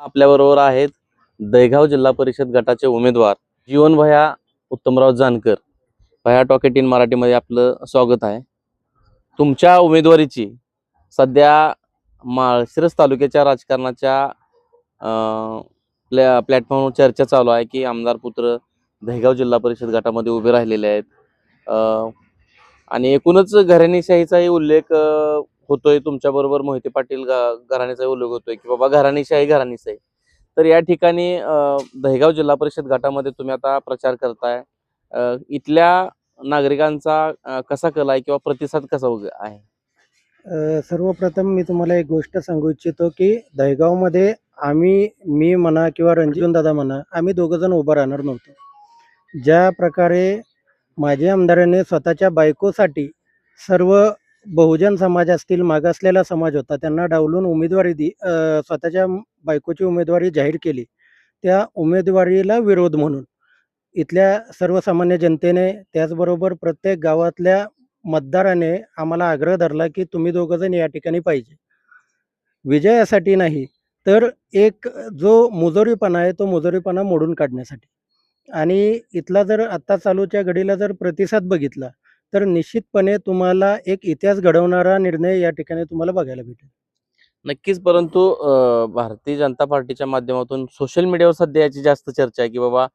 आपल्याबरोबर आहेत दहेगाव जिल्हा परिषद गटाचे उमेदवार जीवन भया उत्तमराव जानकर. भया टॉकेट इन मराठीमध्ये आपलं स्वागत आहे. तुमच्या उमेदवारीची सध्या माळशिरस तालुक्याच्या राजकारणाच्या प्लॅ प्लॅटफॉर्मवर चर्चा चालू आहे की आमदार पुत्र दहेगाव जिल्हा परिषद गटामध्ये उभे राहिलेले आहेत. आणि एकूणच घराणीशाहीचाही उल्लेख होतोय तुमच्याबरोबर मोहिते पाटील गा- उल्लेख होतोय की बाबा घराणेशाही घराणेशाही तर या ठिकाणी अं, दहेगाव जिल्हा परिषद गटामध्ये तुम्ही आता प्रचार करताय. इथल्या नागरिकांचा कसा कल आहे किंवा प्रतिसाद कसा आहे? सर्वप्रथम मी तुम्हाला एक गोष्ट सांगू इच्छितो की दहेगावमध्ये आम्ही मी म्हणा किंवा रणजित दादा म्हणा आम्ही दोघं जण उभं राहणार नव्हतो. ज्या प्रकारे माझ्या आमदाराने स्वतःच्या बायकोसाठी सर्व बहुजन समाज असतील मागासलेला समाज होता त्यांना डावलून उमेदवारी दी स्वतःच्या बायकोची उमेदवारी जाहीर केली. त्या उमेदवारीला विरोध म्हणून. इथल्या सर्वसामान्य जनतेने त्याचबरोबर प्रत्येक गावातल्या मतदाराने आम्हाला आग्रह धरला की तुम्ही दोघंजण या ठिकाणी पाहिजे. विजयासाठी नाही तर एक जो मुजोरीपणा आहे तो मुजोरीपणा मोडून काढण्यासाठी. आणि इथला जर आत्ता चालूच्या घडीला जर प्रतिसाद बघितला तर निश्चितपणे तुम्हाला एक इतिहास घडवणारा निर्णय या ठिकाणी तुम्हाला बघायला भेटेल. नक्कीच परंतु भारतीय जनता पार्टीच्या माध्यमातून सोशल मीडियावर सध्या याची जास्त चर्चा आहे की बाबा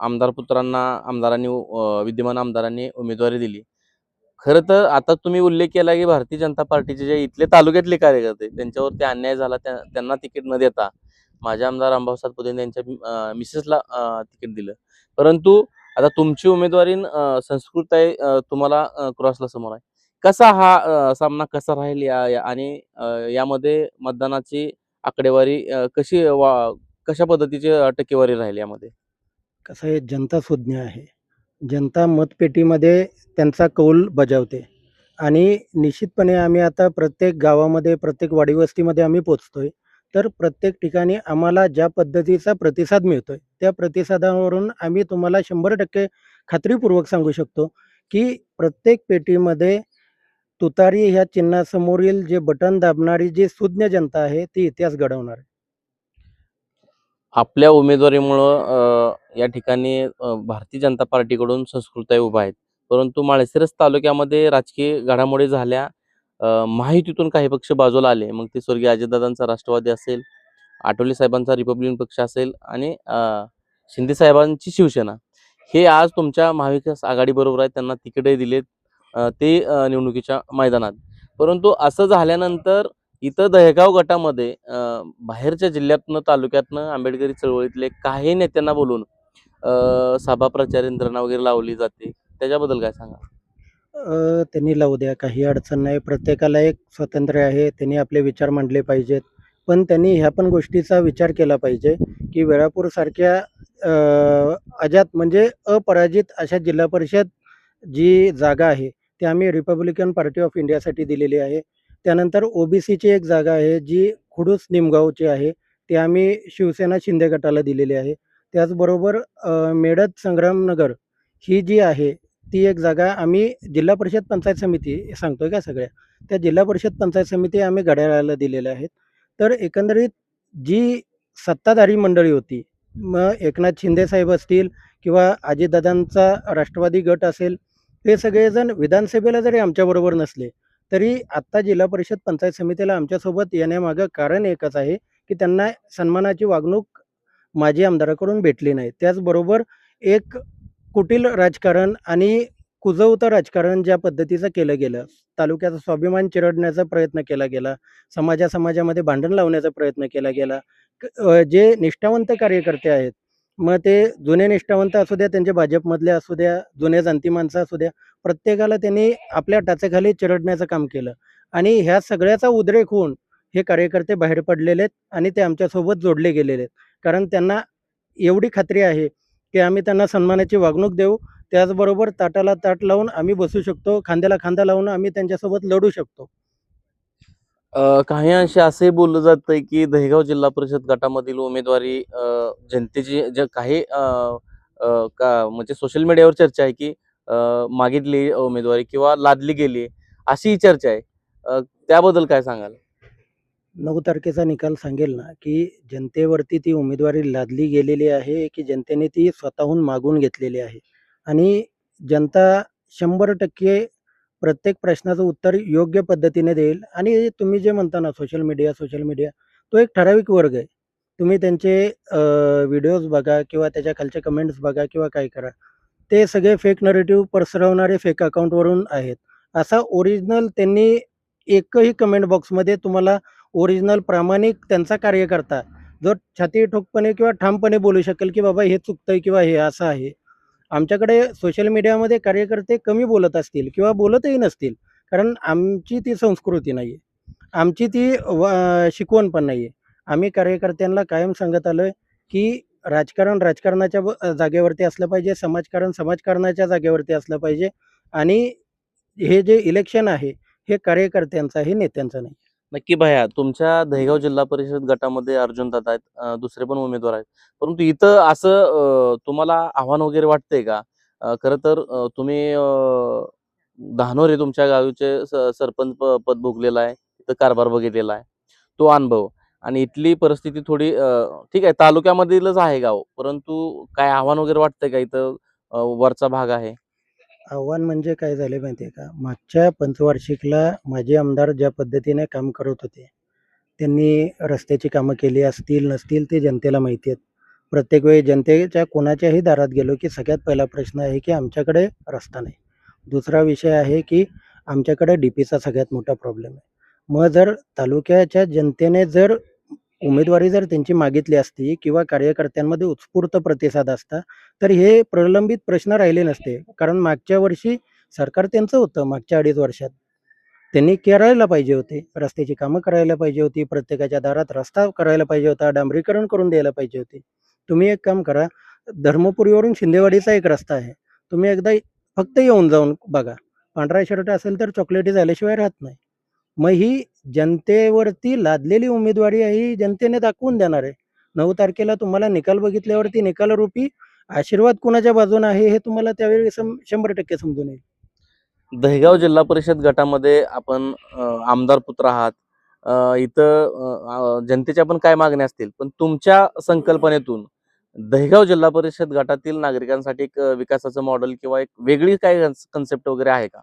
आमदार पुत्रांना आमदारांनी विद्यमान आमदारांनी उमेदवारी दिली. खरं तर आता तुम्ही उल्लेख केला की भारतीय जनता पार्टीचे जे इथले तालुक्यातले कार्यकर्ते त्यांच्यावरती अन्याय झाला त्यांना तिकीट न देता. माझे आमदार अंबावसाहेब पुदेन यांच्या मिसेसला तिकीट दिलं. परंतु आता तुमची उमेदवारी संस्कृत आहे तुम्हाला क्रॉसला समोर आहे. कसा हा सामना कसा राहील या आणि यामध्ये मतदानाची आकडेवारी कशी वा कशा पद्धतीची टक्केवारी राहील यामध्ये? कसं आहे जनता सुज्ञ आहे. जनता मतपेटीमध्ये त्यांचा कौल बजावते. आणि निश्चितपणे आम्ही आता प्रत्येक गावामध्ये प्रत्येक वाडीवस्तीमध्ये आम्ही पोचतोय. तर प्रत्येक ठिकाणी आम्हाला ज्या पद्धतीचा प्रतिसाद मिळतोय त्या प्रतिसादावरून आम्ही तुम्हाला शंभर टक्के खात्रीपूर्वक सांगू शकतो की प्रत्येक पेटीमध्ये तुतारी ह्या चिन्हासमोरील जे बटन दाबणारी जी सुज्ञ जनता आहे ती इतिहास घडवणार आहे. आपल्या उमेदवारीमुळं या ठिकाणी भारतीय जनता पार्टीकडून संस्कृताई उभा आहेत. परंतु माळशिरस तालुक्यामध्ये राजकीय घडामोडी झाल्या महायुतीतून काही पक्ष बाजूला आले. मग ते स्वर्गीय अजितदादांचा राष्ट्रवादी असेल आठवले साहेबांचा रिपब्लिकन पक्ष असेल आणि शिंदे साहेबांची शिवसेना. हे आज तुमच्या महाविकास आघाडी बरोबर आहेत त्यांना तिकडे दिलेत ते निवडणुकीच्या मैदानात. परंतु असं झाल्यानंतर इथं दहेगाव गटामध्ये बाहेरच्या जिल्ह्यातनं तालुक्यातनं आंबेडकरी चळवळीतले काही नेत्यांना बोलून सभा प्रचार यंत्रणा वगैरे लावली जाते. त्याच्याबद्दल काय सांगा त्यांनी लावू द्या काही अडचण नाही. प्रत्येकाला एक स्वातंत्र्य आहे त्यांनी आपले विचार मांडले पाहिजेत. पण त्यांनी ह्या पण गोष्टीचा विचार केला पाहिजे की वेळापूरसारख्या अजात म्हणजे अपराजित अशा जिल्हा परिषद जी जागा आहे ती आम्ही रिपब्लिकन पार्टी ऑफ इंडियासाठी दिलेली आहे. त्यानंतर ओबीसीची एक जागा आहे जी खुडूस निमगावची आहे ती आम्ही शिवसेना शिंदे गटाला दिलेली आहे. त्याचबरोबर मेडत संग्रामनगर ही जी आहे ती एक जागा आम्ही जिल्हा परिषद पंचायत समिती सांगतोय का सगळ्या? त्या जिल्हा परिषद पंचायत समिती आम्ही घड्याळाला दिलेल्या आहेत. तर एकंदरीत जी सत्ताधारी मंडळी होती मग एकनाथ शिंदे साहेब असतील किंवा अजितदादांचा राष्ट्रवादी गट असेल हे सगळेजण विधानसभेला जरी आमच्याबरोबर नसले तरी आत्ता जिल्हा परिषद पंचायत समितीला आमच्यासोबत येण्यामागं कारण एकच आहे की त्यांना सन्मानाची वागणूक माजी आमदाराकडून भेटली नाही. त्याचबरोबर एक कुटील राजकारण आणि कुजवतं राजकारण ज्या पद्धतीचं केलं गेलं तालुक्याचा स्वाभिमान चिरडण्याचा प्रयत्न केला गेला समाजा समाजामध्ये भांडण लावण्याचा प्रयत्न केला गेला क- जे निष्ठावंत कार्यकर्ते आहेत मग ते जुने निष्ठावंत असू द्या त्यांचे भाजपमधले असू द्या जुने जाणती माणसं असू द्या प्रत्येकाला त्यांनी आपल्या टाचेखाली चिरडण्याचं काम केलं. आणि ह्या सगळ्याचा उद्रेक होऊन हे कार्यकर्ते बाहेर पडलेले आहेत आणि ते आमच्यासोबत जोडले गेलेले आहेत. कारण त्यांना एवढी खात्री आहे की आम्ही त्यांना सन्मानाची वागणूक देऊ. त्याचबरोबर ताटाला ताट लावून आम्ही बसू शकतो. खांद्याला खांदा लावून आम्ही त्यांच्यासोबत लढू शकतो. काही अंशी असंही बोललं जातंय की दहेगाव जिल्हा परिषद गटामधील उमेदवारी अं, जनतेची जे काही अं, का म्हणजे सोशल मीडियावर चर्चा आहे की मागितली उमेदवारी किंवा लादली गेली अशी चर्चा आहे. त्याबद्दल काय सांगाल? नऊ तारखेचा निकाल सांगेल ना की जनतेवरती ती उमेदवारी लादली गेलेली आहे की जनतेने ती स्वतःहून मागून घेतलेली आहे? आणि जनता शंभर टक्के प्रत्येक प्रश्नाचं उत्तर योग्य पद्धतीने देईल. आणि तुम्ही जे म्हणता ना सोशल मीडिया सोशल मीडिया तो एक ठराविक वर्ग आहे. तुम्ही त्यांचे व्हिडिओज बघा किंवा त्याच्या खालचे कमेंट्स बघा किंवा काय करा. ते सगळे फेक नरेटिव्ह पसरवणारे फेक अकाउंटवरून आहेत. असा ओरिजिनल त्यांनी एकही कमेंट बॉक्समध्ये तुम्हाला ओरिजिनल प्रामाणिक त्यांचा कार्यकर्ता जो छाती ठोकपणे किंवा ठामपणे बोलू शकेल की बाबा हे चुकतंय किंवा हे असं आहे. आमच्याकडे सोशल मीडियामध्ये कार्यकर्ते कमी बोलत असतील किंवा बोलतही नसतील कारण आमची ती संस्कृती नाही आहे आमची ती व शिकवण पण नाही आहे आम्ही कार्यकर्त्यांना कायम सांगत आलो आहे की राजकारण राजकारणाच्या जागेवरती असलं पाहिजे समाजकारण समाजकारणाच्या जागेवरती असलं पाहिजे. आणि हे जे इलेक्शन आहे हे कार्यकर्त्यांचं हे नेत्यांचा नाही. नक्की भया तुमच्या दहेगाव जिल्हा परिषद गटामध्ये अर्जुन दादा आहेत दुसरे पण उमेदवार आहेत. परंतु इथं असं तुम्हाला आव्हान वगैरे वाटतंय का? खर खरं तर तुम्ही अं, धानोरे तुमच्या गावीचे सरपंच प- पद भोगलेला आहे तिथं कारभार बघितलेला आहे. तो अनुभव. आणि इथली परिस्थिती थोडी ठीक आहे तालुक्यामधीलच आहे गाव परंतु काय आव्हान वगैरे वाटतंय का इथं वरचा भाग आहे? आव्हान म्हणजे काय झाले माहिती आहे का? मागच्या पंचवार्षिकला माजी आमदार ज्या पद्धतीने काम करत होते त्यांनी रस्त्याची कामं केली असतील नसतील ते जनतेला माहिती आहेत. प्रत्येक वेळी जनतेच्या कोणाच्याही दारात गेलो की सगळ्यात पहिला प्रश्न आहे की आमच्याकडे रस्ता नाही. दुसरा विषय आहे की आमच्याकडे डी पीचा सगळ्यात मोठा प्रॉब्लेम आहे. मग जर तालुक्याच्या जनतेने जर उमेदवारी जर त्यांची मागितली असती किंवा कार्यकर्त्यांमध्ये उत्स्फूर्त प्रतिसाद असता तर हे प्रलंबित प्रश्न राहिले नसते. कारण मागच्या वर्षी सरकार त्यांचं होतं मागच्या अडीच वर्षात. त्यांनी करायला पाहिजे होते. रस्त्याची कामं करायला पाहिजे होती. प्रत्येकाच्या दारात रस्ता करायला पाहिजे होता. डांबरीकरण करून द्यायला पाहिजे होते. तुम्ही एक काम करा. धर्मपुरीवरून शिंदेवाडीचा एक रस्ता आहे. तुम्ही एकदा फक्त येऊन जाऊन बघा. पांढरा शर्ट असेल तर चॉकलेटी झाल्याशिवाय राहत नाही. मग ही जनतेवरती लादलेली उमेदवारी आहे ही जनतेने दाखवून देणार आहे. नऊ तारखेला तुम्हाला निकाल बघितल्यावरती निकालरूपी आशीर्वाद कुणाच्या बाजूने आहे हे तुम्हाला त्यावेळी सम शंभर टक्के समजून येईल. दहेगाव जिल्हा परिषद गटामध्ये आपण आमदार पुत्र आहात. इथं जनतेच्या पण काय मागण्या असतील पण तुमच्या संकल्पनेतून दहेगाव जिल्हा परिषद गटातील नागरिकांसाठी एक विकासाचं मॉडेल किंवा एक वेगळी काय कन्सेप्ट वगैरे आहे का?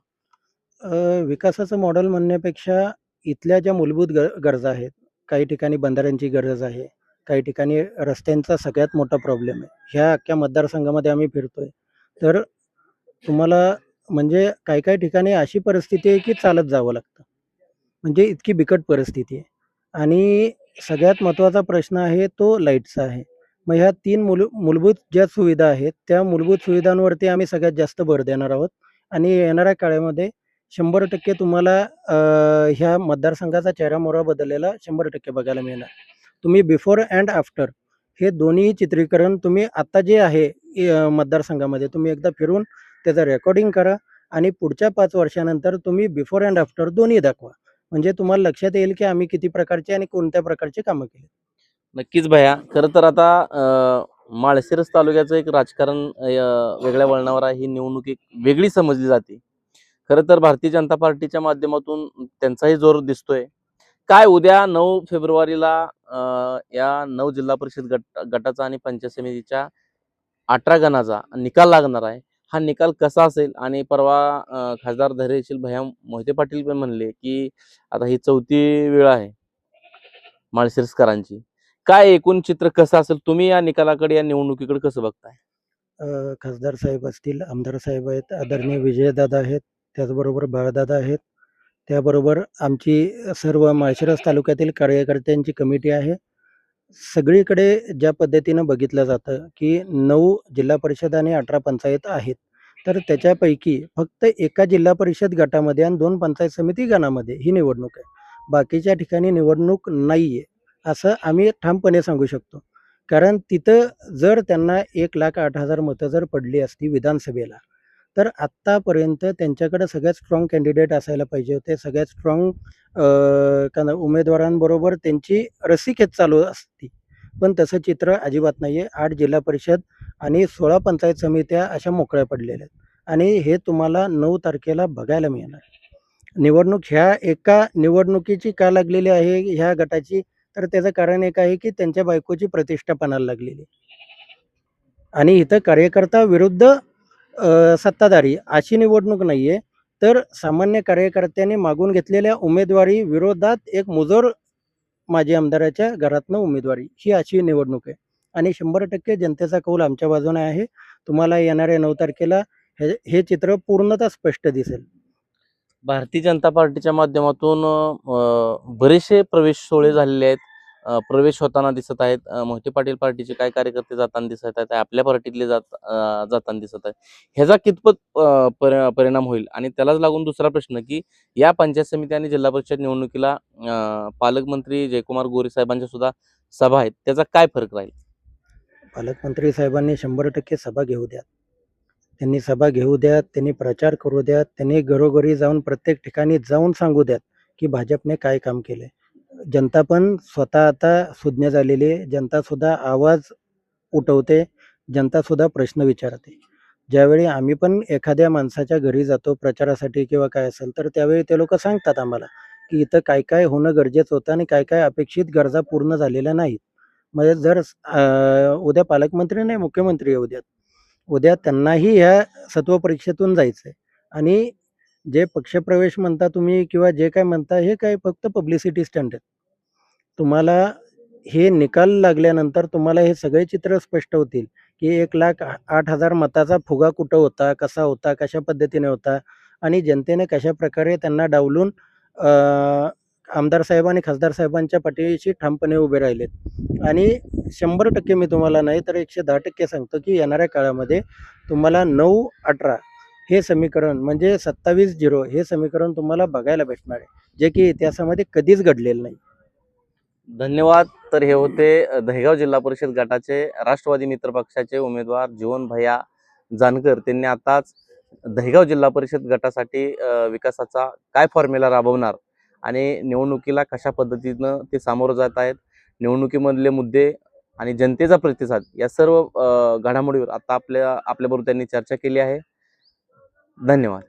विकासाचं मॉडेल म्हणण्यापेक्षा इथल्या ज्या मूलभूत ग गरजा आहेत काही ठिकाणी बंधाऱ्यांची गरज आहे काही ठिकाणी रस्त्यांचा सगळ्यात मोठा प्रॉब्लेम आहे. ह्या अख्ख्या मतदारसंघामध्ये आम्ही फिरतोय. तर तुम्हाला म्हणजे काही काही ठिकाणी अशी परिस्थिती आहे की चालत जावं लागतं. म्हणजे इतकी बिकट परिस्थिती आहे. आणि सगळ्यात महत्त्वाचा प्रश्न आहे तो लाईटचा आहे. मग ह्या तीन मूल मूलभूत ज्या सुविधा आहेत त्या मूलभूत सुविधांवरती आम्ही सगळ्यात जास्त भर देणार आहोत. आणि येणाऱ्या काळामध्ये शंभर टक्के तुम्हाला ह्या मतदारसंघाचा चेहरामोहरा बदललेला शंभर टक्के बघायला मिळणार. तुम्ही बिफोर अँड आफ्टर हे दोन्ही चित्रीकरण तुम्ही आता जे आहे मतदारसंघामध्ये तुम्ही एकदा फिरून त्याचं रेकॉर्डिंग करा आणि पुढच्या पाच वर्षानंतर तुम्ही बिफोर अँड आफ्टर दोन्ही दाखवा. म्हणजे तुम्हाला लक्षात येईल की आम्ही किती प्रकारचे आणि कोणत्या प्रकारचे कामं केली. नक्कीच भया. खरं तर आता माळशिरस तालुक्याचं एक राजकारण वेगळ्या वळणावर आहे. ही निवडणूक एक वेगळी समजली जाते. खरं तर भारतीय जनता पार्टीच्या माध्यमातून त्यांचाही जोर दिसतोय. काय उद्या नऊ फेब्रुवारीला या नऊ जिल्हा परिषद गट गटाचा आणि पंचायत समितीच्या अठरा गणाचा निकाल लागणार आहे. हा निकाल कसा असेल आणि परवा खासदार धैर्यशील भैया मोहिते पाटील पण म्हणले की आता ही चौथी वेळ आहे माळशिरसकरांची. काय एकूण चित्र कसं असेल? तुम्ही या निकालाकडे या निवडणुकीकडे कसं बघताय? खासदार साहेब असतील आमदार साहेब आहेत आदरणीय विजयदादा आहेत त्याचबरोबर बाळदादा आहेत. त्याबरोबर आमची सर्व माळशिरस तालुक्यातील कार्यकर्त्यांची कमिटी आहे. सगळीकडे ज्या पद्धतीनं बघितलं जातं की नऊ जिल्हा परिषद आणि अठरा पंचायत आहेत. तर त्याच्यापैकी फक्त एका जिल्हा परिषद गटामध्ये आणि दोन पंचायत समिती गणामध्ये ही निवडणूक आहे. बाकीच्या ठिकाणी निवडणूक नाही आहे असं आम्ही ठामपणे सांगू शकतो. कारण तिथं जर त्यांना एक लाख आठ हजार मतं जर पडली असती विधानसभेला तर आत्तापर्यंत त्यांच्याकडे सगळ्यात स्ट्रॉंग कॅन्डिडेट असायला पाहिजे होते. सगळ्यात स्ट्रॉंग का ना उमेदवारांबरोबर त्यांची रसिकेच चालू असती. पण तसं चित्र अजिबात नाही आहे आठ जिल्हा परिषद आणि सोळा पंचायत समित्या अशा मोकळ्या पडलेल्या आहेत. आणि हे तुम्हाला नऊ तारखेला बघायला मिळणार. निवडणूक ह्या एका निवडणुकीची का लागलेली आहे ह्या गटाची? तर त्याचं कारण एक आहे की त्यांच्या बायकोची प्रतिष्ठा पणाला लागलेली आणि इथं कार्यकर्ता विरुद्ध सत्ताधारी अशी निवडणूक नाही आहे तर सामान्य कार्यकर्त्यांनी मागून घेतलेल्या उमेदवारी विरोधात एक मुजोर माजी आमदाराच्या घरातनं उमेदवारी. ही अशी निवडणूक आहे. आणि शंभर टक्के जनतेचा कौल आमच्या बाजूने आहे. तुम्हाला येणाऱ्या नऊ तारखेला हे हे चित्र पूर्णतः स्पष्ट दिसेल. भारतीय जनता पार्टीच्या माध्यमातून बरेचसे प्रवेश सोहळे झालेले आहेत. प्रवेश होताना दिसत आहेत. मोहिते पाटील पार्टीचे काय कार्यकर्ते जाताना दिसत आहेत आपल्या पार्टीतले जात जाताना दिसत आहेत. ह्याचा कितपत परि- परिणाम होईल? आणि त्यालाच लागून दुसरा प्रश्न की या पंचायत समिती आणि जिल्हा परिषद निवडणुकीला पालकमंत्री जयकुमार गोरे साहेबांच्या सुद्धा सभा आहेत. त्याचा काय फरक राहील? पालकमंत्री साहेबांनी शंभर टक्के सभा घेऊ द्या. त्यांनी सभा घेऊ द्यात त्यांनी प्रचार करू द्यात त्यांनी घरोघरी जाऊन प्रत्येक ठिकाणी जाऊन सांगू द्यात की भाजपने काय काम केले जनता पण स्वतः आता सुज्ञ झालेली आहे. जनतासुद्धा आवाज उठवते. जनतासुद्धा प्रश्न विचारते. ज्यावेळी आम्ही पण एखाद्या माणसाच्या घरी जातो प्रचारासाठी किंवा काय असेल तर त्यावेळी ते लोक सांगतात आम्हाला की इथं काय काय होणं गरजेचं होतं आणि काय काय अपेक्षित गरजा पूर्ण झालेल्या नाहीत. म्हणजे जर उद्या पालकमंत्री नाही मुख्यमंत्री उद्या. उद्या त्यांनाही ह्या सत्व परीक्षेतून जायचं आहे आणि जे पक्षप्रवेश म्हणता तुम्ही किंवा जे काय म्हणता हे काय फक्त पब्लिसिटी स्टंट आहेत. तुम्हाला हे निकाल लागल्यानंतर तुम्हाला हे सगळे चित्र स्पष्ट होतील की एक लाख आठ हजार मताचा फुगा कुठं होता कसा होता कशा पद्धतीने होता आणि जनतेने कशा प्रकारे त्यांना डावलून आमदार साहेब आणि खासदार साहेबांच्या पाठीशी ठामपणे उभे राहिलेत. आणि शंभर टक्के मी तुम्हाला नाही तर एकशे दहा टक्के सांगतो की येणाऱ्या काळामध्ये तुम्हाला नऊ अठरा हे समीकरण म्हणजे सत्तावीस झिरो हे समीकरण तुम्हाला बघायला भेटणार आहे. जे की इतिहासामध्ये कधीच घडलेलं नाही. धन्यवाद. तर हे होते दहेगाव जिल्हा परिषद गटाचे राष्ट्रवादी मित्र पक्षाचे उमेदवार जीवन भैया जानकर. त्यांनी आताच दहेगाव जिल्हा परिषद गटासाठी विकासाचा काय फॉर्म्युला राबवणार आणि निवडणुकीला कशा पद्धतीनं ते सामोरं जात आहेत निवडणुकीमधले मुद्दे आणि जनतेचा प्रतिसाद या सर्व घडामोडीवर आता आपल्या आपल्याबरोबर त्यांनी चर्चा केली आहे. धन्यवाद.